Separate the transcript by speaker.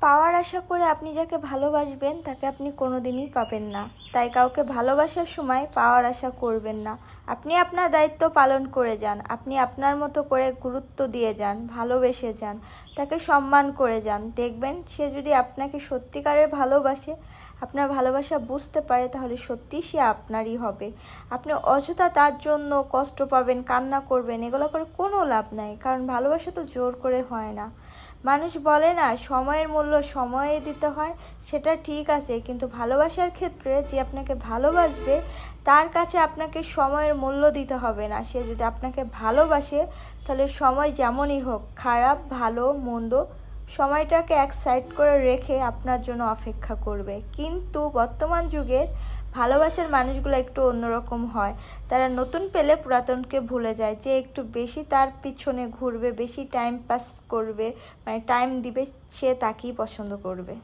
Speaker 1: পাওয়ার আশা করে আপনি যাকে ভালোবাসবেন, তাকে আপনি কোনোদিনই পাবেন না। তাই কাউকে ভালোবাসার সময় পাওয়ার আশা করবেন না। আপনি আপনার দায়িত্ব পালন করে যান। আপনি আপনার মতো করে গুরুত্ব দিয়ে যান, ভালোবেসে যান, তাকে সম্মান করে যান। দেখবেন সে যদি আপনাকে সত্যিকারের ভালোবাসে, আপনার ভালোবাসা বুঝতে পারে, তাহলে সত্যিই সে আপনারই হবে। আপনি অযথা তার জন্য কষ্ট পাবেন, কান্না করবেন, এগুলো করে কোনো লাভ নাই। কারণ ভালোবাসা তো জোর করে হয় না। মানুষ বলে না, সময়ের মূল্য সময়ে দিতে হয়, সেটা ঠিক আছে, কিন্তু ভালোবাসার ক্ষেত্রে যে আপনাকে ভালোবাসবে, তার কাছে আপনাকে সময়ের মূল্য দিতে হবে না। সে যদি আপনাকে ভালোবাসে, তাহলে সময় যেমনই হোক, খারাপ, ভালো, মন্দ সময়টাকে এক সাইড করে রেখে আপনার জন্য অপেক্ষা করবে। কিন্তু বর্তমান যুগের ভালোবাসার মানুষগুলো একটু অন্যরকম হয়। তারা নতুন পেলে পুরাতনকে ভুলে যায় যে একটু বেশি তার পিছনে ঘুরবে, বেশি টাইম পাস করবে মানে টাইম দিবে, সে তাকেই পছন্দ করবে।